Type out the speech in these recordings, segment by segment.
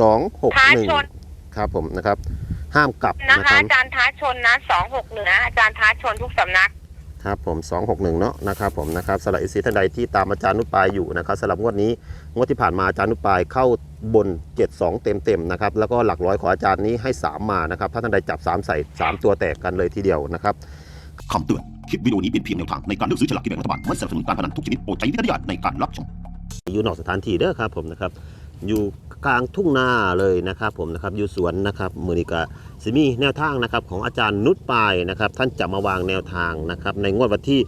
สองหกท้าหนึ่งชนครับผมนะครับ ห้ามกลับนะนะคคะรับ อาจารย์ท้าชนนะสองหกหนึ่งนะอาจารย์ท้าชนทุกสำนัก ครับผม 261 เนาะนะครับผมนะครับสำหรับเอซีท่านใดที่ตามอาจารย์นุปายอยู่นะครับสำหรับงวดนี้งวดที่ผ่านมาอาจารย์นุปายเข้าบน 72 เต็มๆนะครับแล้วก็หลักร้อยของอาจารย์นี้ให้ 3 มานะครับถ้าท่านใดจับ 3 ใส่ 3 ตัวแตกกันเลยทีเดียวนะครับ คำเตือน คลิปวิดีโอนี้เป็นเพียงแนวทางในการเลือกซื้อฉลากกินแบ่งรัฐบาล ไม่สนับสนุนการพนันทุกชนิดโปรดใช้วิจารณญาณในการรับชม อยู่นอกสถานที่เด้อครับผมนะครับ อยู่กลางทุ่งนาเลยนะครับผมนะครับอยู่สวนนะครับมือนิกาสิมีแนวทางนะครับของอาจารย์นุชปายนะครับท่านจะมาวางแนวทางนะครับในงวดวันที่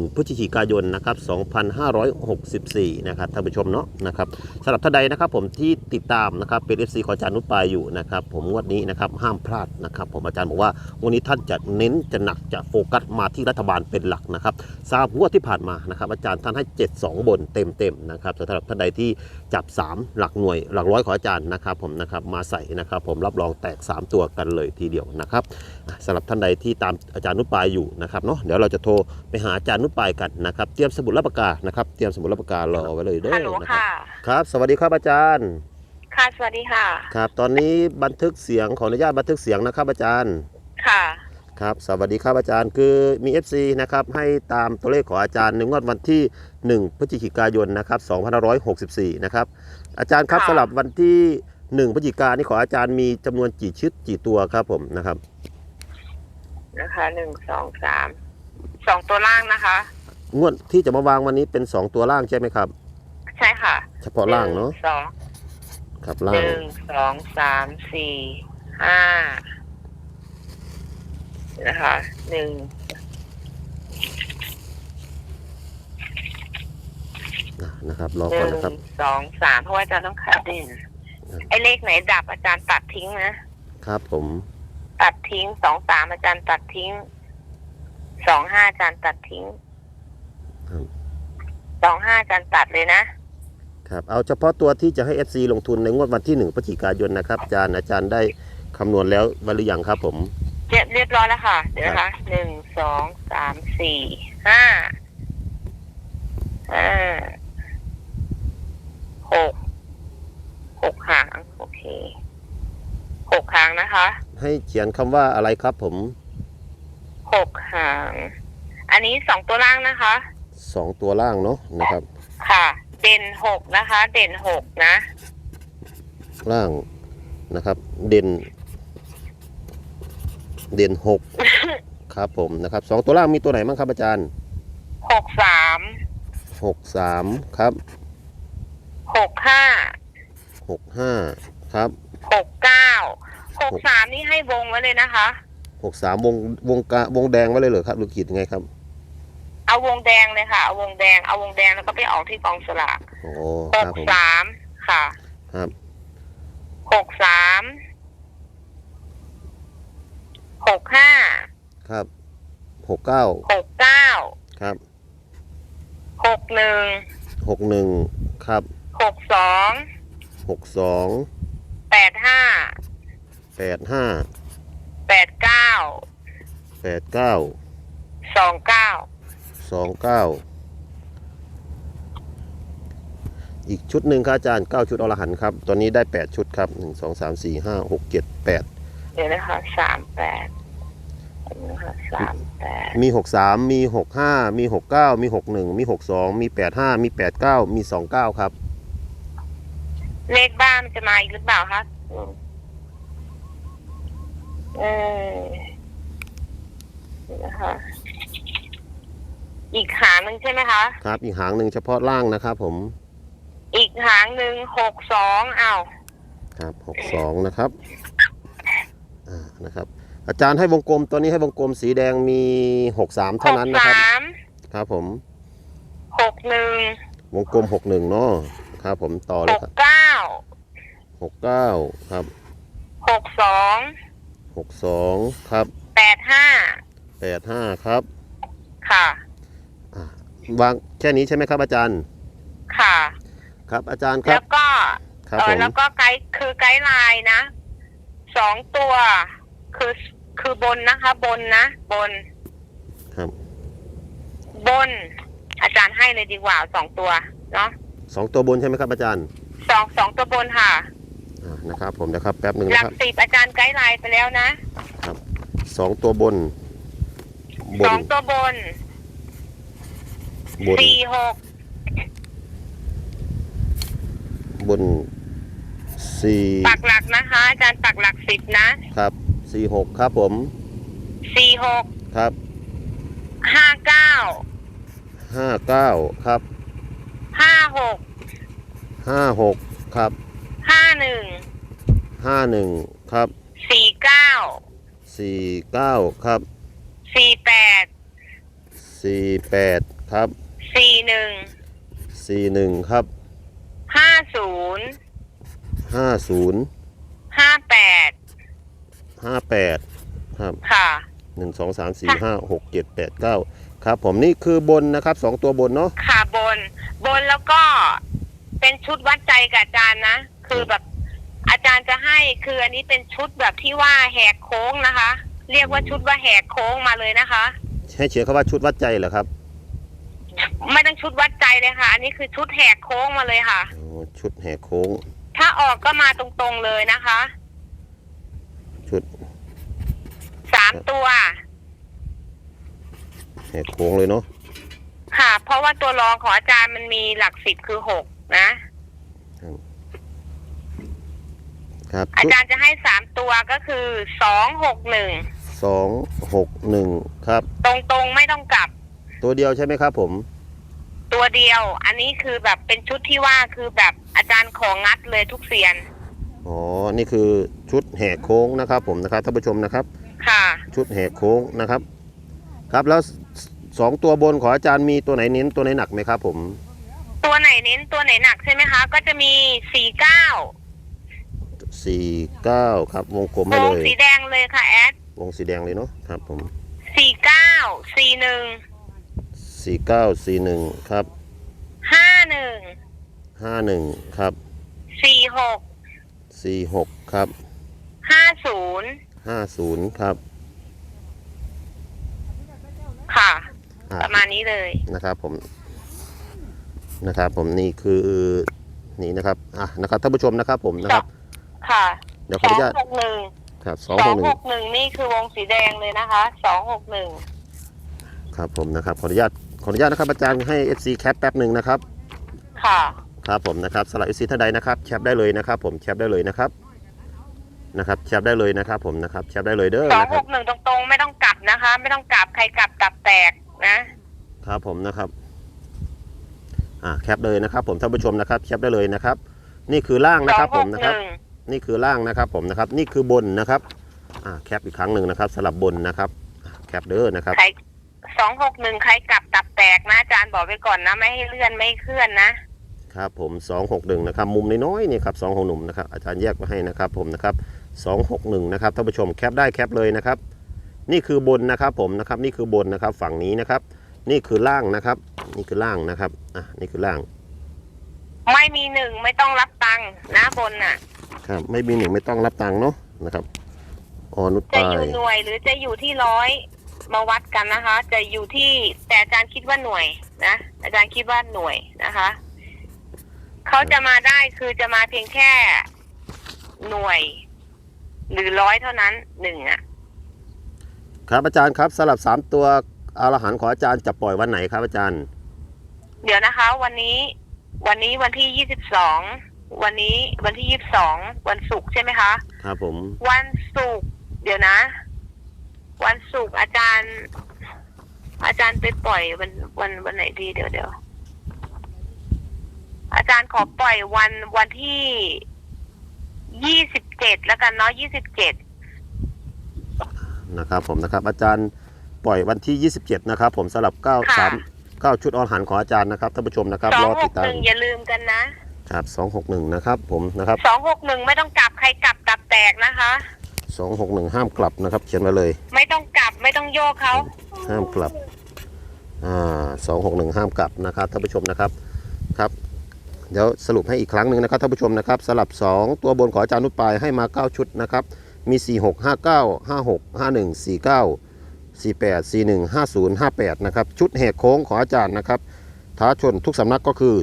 1 พฤศจิกายนนะครับ2564นะครับท่านผู้ชมเนาะนะครับสำหรับท่านใดนะครับผมที่ติดตามนะครับเป็น FC ของอาจารย์นุชปายอยู่นะครับผมงวดนี้นะครับห้ามพลาดนะครับผมอาจารย์บอกว่าวันนี้ท่านจะเน้นจะหนักจะโฟกัสมาที่รัฐบาลเป็นหลักนะครับทราบงวดที่ผ่านมานะครับอาจารย์ท่านให้ 72 บนเต็มๆนะครับสำหรับท่านใดที่จับ 3 หลักหน่วยหลักร้อยของอาจารย์นะครับผมนะครับมาใส่นะครับผมรับรองแตก 3 ตัวกันเลยทีเดียวนะครับอะสำหรับท่านใดที่ตามอาจารย์นุชปายอยู่นะครับเนาะเดี๋ยวเราจะโทรไปหาอาจารย์นุชปายกันนะครับ เตรียมสมุดรับปากกานะครับเตรียมสมุดรับปากการอไว้เลยเด้ฮัอลโหลนะครัค่ะบครับ สวัสดีครับอาจารย์ ค่ะ สวัสดีค่ะ ครับ ตอนนี้บันทึกเสียงขออนุญาตบันทึกเสียงนะครับอาจารย์ ค่ะ ครับ สวัสดีครับอาจารย์ คือมี FC นะครับ ให้ตามตัวเลขของอาจารย์ในงวดวันที่ 1 พฤศจิกายน นะครับ 2564 นะครับ อาจารย์ครับค่ะ สำหรับวันที่ 1พฤศจิกายนนี่ขออาจารย์มีจำนวนกี่ชุดกี่ตัวครับผมนะครับ นะคะหนึ่งสองสามสองตัวล่างนะคะ งวดที่จะมาวางวันนี้เป็น2ตัวล่างใช่ไหมครับ ใช่ค่ะเฉพาะล่างเนาะหงสองครับหล่างนึ่งสองสามสี่ห้านะคะหนึ่งอะนะครับรอหก่อนนึ่งนะครับ สองสามเพราะว่าอาจารย์ต้องขาดเด่นอืม ไอ้เลขไหนดับอาจารย์ตัดทิ้งนะ ครับผม ตัดทิ้งสองสามอาจารย์ตัดทิ้งสองห้าอาจารย์ตัดทิ้งครับ สองห้าอาจารย์ตัดเลยนะครับ เอาเฉพาะตัวที่จะให้ FC ลงทุนในงวดวันที่1พฤศจิกายนนะครับอาจารย์อาจารย์ได้คำนวณแล้วบรรลุยังครับผม เรียบเรียบร้อยแล้วค่ะ เดี๋ยวนะคะหนึ่งสองสามสี่ห้าห้าหก หกหาง โอเคหกหางนะคะ ให้เขียนคำว่าอะไรครับผมหกหาง อันนี้สองตัวล่างนะคะ สองตัวล่างเนาะนะครับ ค่ะ เด่นหกนะคะ เด่นหกนะ ล่างนะครับ เด่น เด่นหก ครับผมนะครับสองตัวล่างมีตัวไหนบ้างครับอาจารย์หกสามหกสามครับหกห้า หกห้าครับหกเก้าหกสามนี่ให้วงไว้เลยนะคะ หกสามวงวงกะวงแดงไว้เลยเหรอครับหรือขีดยังไงครับ เอาวงแดงเลยค่ะเอาวงแดงเอาวงแดงแล้วก็ไปออกที่กองสลากโอ้หครักบผมสามค่ะครับหกสามหกห้าครับหกเก้าหกเก้าครับหกหนึ่งหกหนึ่งครับหกสอง หกสองแปดห้าแปดห้าแปดเก้าแปดเก้าสองเก้าสองเก้าอีกชุดหนึ่งครับอาจารย์เก้าชุดอรหันต์ครับ ตอนนี้ได้แปดชุดครับหนึ่งสองสามสี่ห้าหกเจ็ดแปดเดี๋ยวนะคะสามแปดนะคะสามแปดมีหกสามมีหกห้ามีหกเก้ามีหกหนึ่งมีหกสองมีแปดห้ามีแปดเก้ามีสองเก้าครับ เลขบ้านมันจะมาอีกหรือเปล่าคะอืมเออเดี๋ยวนะคะอีกหางหนึ่งใช่ไหมคะ ครับ อีกหางหนึ่งเฉพาะล่างนะครับผม อีกหางหนึ่งหกสองอ้าวครับหกสองนะครับ อ่า นะครับ อาจารย์ให้วงกลมตัวนี้ให้วงกลมสีแดงมีหกสามหเท่ากนั้นนะครับสามครับผมหกหนึ่งวงกลมหกหนึ่งเนาะครับผมต่อเลหยกครับเก้า หกเก้าครับหกสองหกสองครับแปดห้าแปดห้าครับค่ะอ่าวางแค่นี้ใช่ไหมครับอาจารย์ ค่ะ ครับ อาจารย์ครัแล้บ วก็ครับเอผอมแล้วก็ไกด์คือไกด์ไลน์นะสองตัว คือคือบนนะคะ บนนะบนครับบน อาจารย์ให้เลยดีกว่าสองตัวเนาะสองตัวบนใช่ไหมครับอาจารย์ สองสองตัวบนค่ะ อ่านะครับ ผมนะครับแป๊บหนึ่งหลันะกครับสิบอาจารย์ไกด์ไลน์ไปแล้วนะสองตัวบน บสนองตัวบนบนสี่หกบนสี่ปักหลักนะคะ อาจารย์ปักหลักสิบนะครับสี่หกครับผมสี่หกครับห้าเก้าห้าเก้าครับห้าหกห้าหกครับ ห้าหนึ่งห้าหนึ่งครับสี่เก้าสี่เก้าครับสี่แปดสี่แปดครับสี่หนึ่งสี่หนึ่งครับห้าศูนย์ห้าศูนย์ห้าแปดห้าแปดครับค่ะหนึ่งสองสามสี่ห้าหกเจ็ดแปดเก้าครับผมนี่คือบนนะครับสองตัวบนเนาะค่ะบน บนแล้วก็เป็นชุดวัดใจกับอาจารย์นะ คือแบบ อาจารย์จะให้คืออันนี้เป็นชุดแบบที่ว่าแหกโค้งนะคะ เรียกว่าชุดว่าแหกโค้งมาเลยนะคะ ให้เขียนคำว่าชุดวัดใจเหรอครับไม่ต้องชุดวัดใจเลยค่ะ อันนี้คือชุดแหกโค้งมาเลยค่ะอ๋อชุดแหกโค้ง ถ้าออกก็มาตรงๆเลยนะคะ ชุดสามตัวแหกโค้งเลยเนาะค่ะ เพราะว่าตัวรองของอาจารย์มันมีหลักสิบคือหกนะ ครับอาชุดจารย์จะให้สามตัวก็คือสองหกหนึ่งสองหกหนึ่งครับ ตรงๆไม่ต้องกลับ ตัวเดียวใช่ไหมครับผม ตัวเดียว อันนี้คือแบบเป็นชุดที่ว่าคือแบบอาจารย์ของงัดเลยทุกเซียนอ๋อ นี่คือชุดแหกโค้งนะครับ ผมนะครับท่านผู้ชมนะครับ ค่ะ ชุดแหกโค้งนะครับ ครับแล้วสสองตัวบนของอาจารย์มีตัวไหนเน้นตัวไหนหนักไหมครับผม ตัวไหนเน้นตัวไหนหนักใช่ไหมคะ ก็จะมีสี่เก้า สี่เก้าครับวงกลมวให้งเลยสีแดงเลยค่ะแอดวงสีแดงเลยเนาะครับผมสี่เก้าสี่หนึ่งสี่เก้าสี่หนึ่งครับห้าหนึ่งห้าหนึ่งครับสี่หกสี่หกครับห้าศูนย์ห้าศูนย์ครับค่ะ อ่า ประมาณนี้เลย นะครับผมนะครับผมนี่คือนี่นะครับอะนะครับท่านผู้ชมนะครับผมนะครับ ค่ะเดี๋ยวขสออองนุญาตหกหนึ่งครับสสองอหงกหนึ่หงกหนึ่งนี่คือวงสีแดงเลยนะคะสองหกหนึ่งครับผมนะครับขออนุญาตขออนุญาตนะครับอาจารย์ให้ FC แคปแป๊บหนึ่งนะครับค่ะ ครับผมนะครับสำหรับ FC ท่านใดนะครับแคปได้เลยนะครับ ผมแคปได้เลยนะครับนะครับแคปได้เลยนะครับ ผมนะครับแคปได้เลยเด้อสองนะคหรับกหนึ่งตรงๆ ไม่ต้องกลับนะคะ ไม่ต้องกลับใครกลับตับแตกนะครับผมนะครับอ่าแคปเลยนะครับ ผมท่านผู้ชมนะครับแคปได้เลยนะครับ นี่คือล่างสนะอคงรับ หผมกนะหครับ นึ่ง นี่คือล่างนะครับผมนะครับ นี่คือบนนะครับอ่าแคปอีกครั้งหนึ่งนะครับสลับบนนะครับอ่าแคปเด้อนะครับใครสองหกหนึ่งใครกลับตับแตกนะอาจารย์บอกไว้ก่อนนะ ไม่ให้เลื่อนไม่ให้เคลื่อนนะครับผม261นะครับมุมน้อยๆนี่ครับ2 6หนุ่มนะครับอาจารย์แยกไว้ให้นะครับผมนะครับ261นะครับท่านผู้ชมแคปได้แคปเลยนะครับ นี่คือบนนะครับผมนะครับนี่คือบนนะครับฝั่งนี้นะครับ นี่คือล่างนะครับ นี่คือล่างนะครับอะนี่คือล่าง ไม่มีหนึ่งไม่ต้องรับ ตังค์นะบนน่ะ ครับ ไม่มีหนึ่งไม่ต้องรับตังค์เนาะนะครับออนุชจะปาอยู่ยหน่วยหรือจะอยู่ที่ร้อยมาวัดกันนะคะ จะอยู่ที่แต่อาจารย์คิดว่าหน่วยนะอาจารย์คิดว่าหน่วยนะคะเขาจะมาได้คือจะมาเพียงแค่หน่วย หรือร้อยเท่านั้นหนึ่งอะ ครับอาจารย์ครับสลับสามตัวอรหันต์ของอาจารย์จะปล่อยวันไหนครับอาจารย์ เดี๋ยวนะคะ วันนี้วันนี้วันที่ยี่สิบสอง วันนี้วันที่ยี่สิบสองวันศุกร์ใช่ไหมคะ ครับผม วันศุกร์เดี๋ยวนะ วันศุกร์อาจารย์ อาจารย์ไปปล่อยวันวันวันไหนดีเดี๋ยวเดี๋ยวอาจารย์ขอปล่อยวันวันที่ยี่สิบเจ็ดแล้วกันเนาะยี่สิบเจ็ดนะครับผมนะครับ อาจารย์ปล่อยวันที่ 27 นะครับ ผมสลับ9ค่ะ3 9 ชุดอรหันต์ของอาจารย์นะครับท่านผู้ชมนะครับสอรงอหติกดตาหม นึ่งอย่าลืมกันนะ ครับ261นะครับ ผมนะครับสองหกหนึ่งไม่ต้องกลับใครกลับตับแตกนะคะ261ห้ามกลับนะครับ เขียนมาเลย ไม่ต้องกลับไม่ต้องโยกเขาห้ามกลับอ่า261ห้ามกลับนะครับท่านผู้ชมนะครับครับ เดี๋ยวสรุปให้อีกครั้งหนึ่งนะครับท่านผู้ชมนะครับสลับ 2 ตัวบนของอาจารย์นุชปลายให้มา 9 ชุดนะครับมี 4 6 5 9 5 6 5 1 4 9 48 41 50 58 นะครับ ชุดแหกโค้งของอาจารย์นะครับท้าชนทุกสำนักก็คือ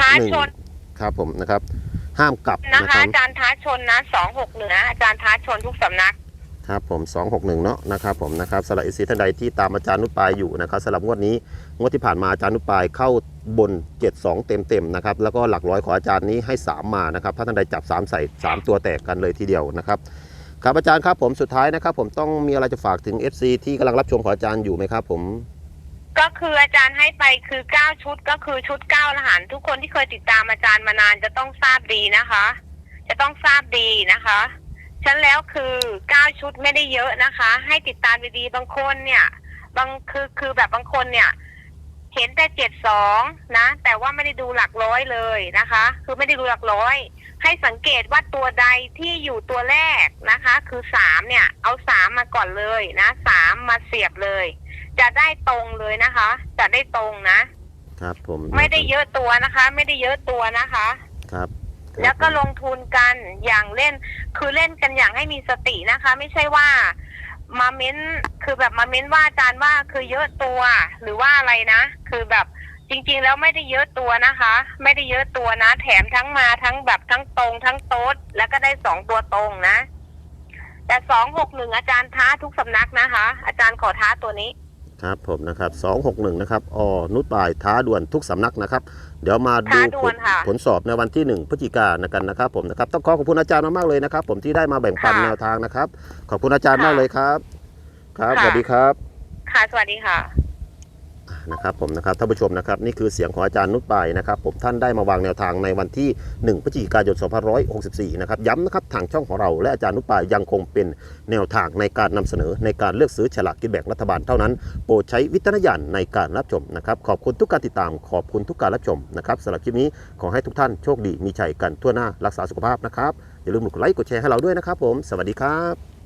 ท้าชน261 ครับผมนะครับ ห้ามกลับนะนะคคะรับอาจารย์ท้าชนนะสองหกหนึ่งนะอาจารย์ท้าชนทุกสำนัก ครับผม 261 เนาะนะครับผมนะครับสำหรับอีซีท่านใดที่ตามอาจารย์นุชปายอยู่นะครับสำหรับงวดนี้งวดที่ผ่านมาอาจารย์นุชปายเข้าบน 72 เต็มๆนะครับแล้วก็หลักร้อยของอาจารย์นี้ให้ 3 มานะครับถ้าท่านใดจับ 3 ใส่ 3 ตัวแตกกันเลยทีเดียวนะครับครับอาจารย์ครับผมสุดท้ายนะครับผมต้องมีอะไรจะฝากถึง FC ที่กำลังรับชมของอาจารย์อยู่ไหมครับผม ก็คืออาจารย์ให้ไปคือเก้าชุดก็คือชุดเก้ารหัสทุกคนที่เคยติดตามอาจารย์มานานจะต้องทราบดีนะคะ จะต้องทราบดีนะคะฉันแล้วคือเก้าชุดไม่ได้เยอะนะคะ ให้ติดตามดีๆบางคนเนี่ย บางคือคือแบบบางคนเนี่ย เห็นแต่เจ็ดสองนะ แต่ว่าไม่ได้ดูหลักร้อยเลยนะคะ คือไม่ได้ดูหลักร้อย ให้สังเกตว่าตัวใดที่อยู่ตัวแรกนะคะ คือสามเนี่ย เอาสามมาก่อนเลยนะสามมาเสียบเลย จะได้ตรงเลยนะคะ จะได้ตรงนะ ครับ ผมไม่ได้เยอะตัวนะคะ ไม่ได้เยอะตัวนะคะครับแล้วก็ลงทุนกันอย่างเล่น คือเล่นกันอย่างให้มีสตินะคะ ไม่ใช่ว่า มาเม้นคือแบบมาเม้นว่าอาจารย์ว่าคือเยอะตัว หรือว่าอะไรนะ คือแบบจริง ๆ แล้วไม่ได้เยอะตัวนะคะ ไม่ได้เยอะตัวนะ แถมทั้งมาทั้งแบบทั้งตรงทั้งโต๊ดแล้วก็ได้สองตัวตรงนะ แต่สองหกหนึ่งอาจารย์ท้าทุกสำนักนะคะ อาจารย์ขอท้าตัวนี้ ครับผมนะครับ261นะครับอนุชปายท้าด่วนทุกสำนักนะครับ เดี๋ยวมาดูท้าด่ผวลนค่ะ ผลสอบในวันที่ 1พฤศจิกายนกันนะครับผมนะครับต้องขอขอบคุณอาจารย์มากๆเลยนะครับ ผมที่ได้มาแบ่งปันค่ะแนวทางนะครับ ขอบคุณอาจารย์ค่ะมากเลยครับ ครับค่ะสวัสดีครับ ค่ะ สวัสดีค่ะ นะครับผมนะครับท่านผู้ชมนะครับนี่คือเสียงของอาจารย์นุชปนะครับผมท่านได้มาวางแนวทางในวันที่ 1พฤศจิกายน2564 นะครับย้ำนะครับทางช่องของเราและอาจารย์นุชปยังคงเป็นแนวทางในการนำเสนอในการเลือกซื้อฉลากกินแบ่งรัฐบาลเท่านั้น โปรดใช้วิจารณญาณในการรับชมนะครับขอบคุณทุกการติดตามขอบคุณทุกการรับชมนะครับสำหรับคลิปนี้ขอให้ทุกท่านโชคดีมีชัยกันทั่วหน้ารักษาสุขภาพนะครับอย่าลืมกดไลค์กดแชร์ให้เราด้วยนะครับผม สวัสดีครับ